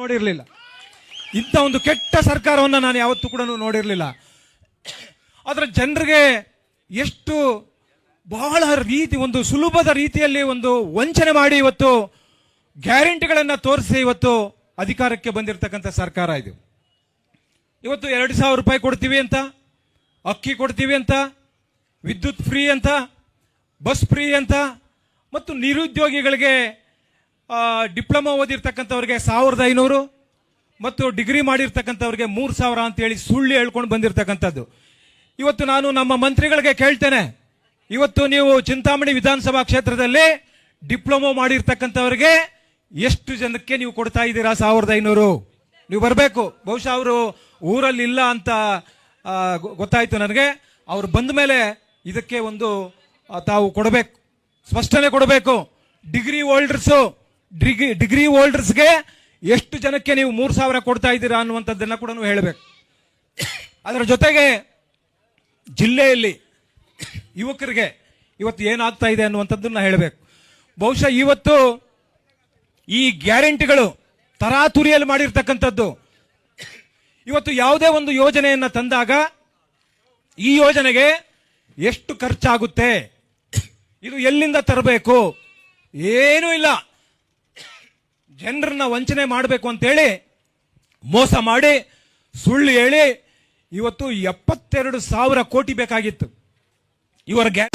ನೋಡಿರಲಿಲ್ಲ. ಇಂಥ ಒಂದು ಕೆಟ್ಟ ಸರ್ಕಾರವನ್ನು ನಾನು ಯಾವತ್ತೂ ಕೂಡ ನೋಡಿರಲಿಲ್ಲ. ಅದರ ಜನರಿಗೆ ಎಷ್ಟು ಬಹಳ ರೀತಿ, ಒಂದು ಸುಲಭದ ರೀತಿಯಲ್ಲಿ ಒಂದು ವಂಚನೆ ಮಾಡಿ ಇವತ್ತು ಗ್ಯಾರಂಟಿಗಳನ್ನು ತೋರಿಸಿ ಇವತ್ತು ಅಧಿಕಾರಕ್ಕೆ ಬಂದಿರತಕ್ಕಂಥ ಸರ್ಕಾರ ಇದು. ಇವತ್ತು ಎರಡು ಸಾವಿರ ರೂಪಾಯಿ ಕೊಡ್ತೀವಿ ಅಂತ, ಅಕ್ಕಿ ಕೊಡ್ತೀವಿ ಅಂತ, ವಿದ್ಯುತ್ ಫ್ರೀ ಅಂತ, ಬಸ್ ಫ್ರೀ ಅಂತ, ಮತ್ತು ನಿರುದ್ಯೋಗಿಗಳಿಗೆ ಡಿಪ್ಲೊಮಾ ಓದಿರ್ತಕ್ಕಂಥವ್ರಿಗೆ ಸಾವಿರದ ಐನೂರು ಮತ್ತು ಡಿಗ್ರಿ ಮಾಡಿರ್ತಕ್ಕಂಥವ್ರಿಗೆ ಮೂರು ಸಾವಿರ ಅಂತ ಹೇಳಿ ಸುಳ್ಳು ಹೇಳ್ಕೊಂಡು ಬಂದಿರತಕ್ಕಂಥದ್ದು. ಇವತ್ತು ನಾನು ನಮ್ಮ ಮಂತ್ರಿಗಳಿಗೆ ಕೇಳ್ತೇನೆ. ಇವತ್ತು ನೀವು ಚಿಂತಾಮಣಿ ವಿಧಾನಸಭಾ ಕ್ಷೇತ್ರದಲ್ಲಿ ಡಿಪ್ಲೊಮಾ ಮಾಡಿರ್ತಕ್ಕಂಥವ್ರಿಗೆ ಎಷ್ಟು ಜನಕ್ಕೆ ನೀವು ಕೊಡ್ತಾ ಇದ್ದೀರಾ ಸಾವಿರದ ಐನೂರು? ನೀವು ಬರಬೇಕು. ಬಹುಶಃ ಅವರು ಊರಲ್ಲಿ ಇಲ್ಲ ಅಂತ ಗೊತ್ತಾಯ್ತು ನನಗೆ. ಅವ್ರು ಬಂದ ಮೇಲೆ ಇದಕ್ಕೆ ಒಂದು ತಾವು ಕೊಡಬೇಕು. ಸ್ಪಷ್ಟನೆ ಕೊಡಬೇಕು. ಡಿಗ್ರಿ ಹೋಲ್ಡರ್ಸು ಡಿಗ್ರಿ ಡಿಗ್ರಿ ಹೋಲ್ಡರ್ಸ್ಗೆ ಎಷ್ಟು ಜನಕ್ಕೆ ನೀವು ಮೂರು ಸಾವಿರ ಕೊಡ್ತಾ ಇದ್ದೀರಾ ಅನ್ನುವಂಥದ್ದನ್ನು ಕೂಡ ಹೇಳಬೇಕು. ಅದರ ಜೊತೆಗೆ ಜಿಲ್ಲೆಯಲ್ಲಿ ಯುವಕರಿಗೆ ಇವತ್ತು ಏನಾಗ್ತಾ ಇದೆ ಅನ್ನುವಂಥದ್ದನ್ನ ಹೇಳಬೇಕು. ಬಹುಶಃ ಇವತ್ತು ಈ ಗ್ಯಾರಂಟಿಗಳು ತರಾತುರಿಯಲ್ಲಿ ಮಾಡಿರ್ತಕ್ಕಂಥದ್ದು. ಇವತ್ತು ಯಾವುದೇ ಒಂದು ಯೋಜನೆಯನ್ನ ತಂದಾಗ ಈ ಯೋಜನೆಗೆ ಎಷ್ಟು ಖರ್ಚಾಗುತ್ತೆ? ಇದು ಎಲ್ಲಿಂದ ತರಬೇಕು? ಏನೂ ಇಲ್ಲ. ಜನರನ್ನ ವಂಚನೆ ಮಾಡಬೇಕು ಅಂತೇಳಿ ಮೋಸ ಮಾಡಿ ಸುಳ್ಳು ಹೇಳಿ ಇವತ್ತು ಎಪ್ಪತ್ತೆರಡು ಸಾವಿರ ಕೋಟಿ ಬೇಕಾಗಿತ್ತು. ಇವರ ಗ್ಯಾ